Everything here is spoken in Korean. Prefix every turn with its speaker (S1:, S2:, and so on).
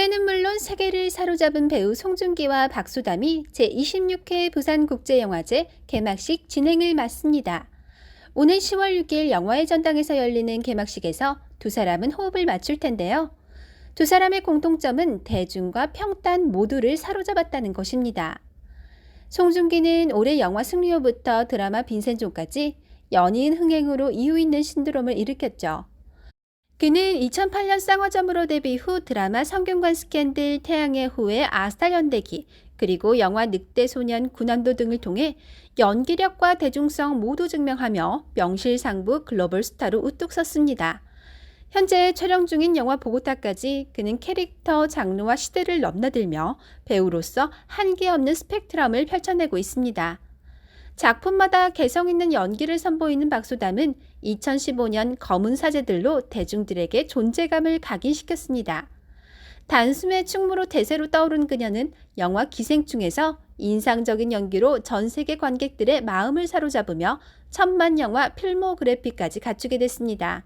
S1: 국내는 물론 세계를 사로잡은 배우 송중기와 박수담이 제26회 부산국제영화제 개막식 진행을 맡습니다. 오늘 10월 6일 영화의 전당에서 열리는 개막식에서 두 사람은 호흡을 맞출 텐데요. 두 사람의 공통점은 대중과 평단 모두를 사로잡았다는 것입니다. 송중기는 올해 영화 승리호부터 드라마 빈센조까지 연인 흥행으로 이유 있는 신드롬을 일으켰죠. 그는 2008년 쌍화점으로 데뷔 후 드라마 성균관 스캔들 태양의 후예 아스타 연대기 그리고 영화 늑대 소년 군함도 등을 통해 연기력과 대중성 모두 증명하며 명실상부 글로벌 스타로 우뚝 섰습니다. 현재 촬영 중인 영화 보고타까지 그는 캐릭터 장르와 시대를 넘나들며 배우로서 한계 없는 스펙트럼을 펼쳐내고 있습니다. 작품마다 개성 있는 연기를 선보이는 박소담은 2015년 검은 사제들로 대중들에게 존재감을 각인시켰습니다. 단숨에 충무로 대세로 떠오른 그녀는 영화 기생충에서 인상적인 연기로 전 세계 관객들의 마음을 사로잡으며 천만 영화 필모그래피까지 갖추게 됐습니다.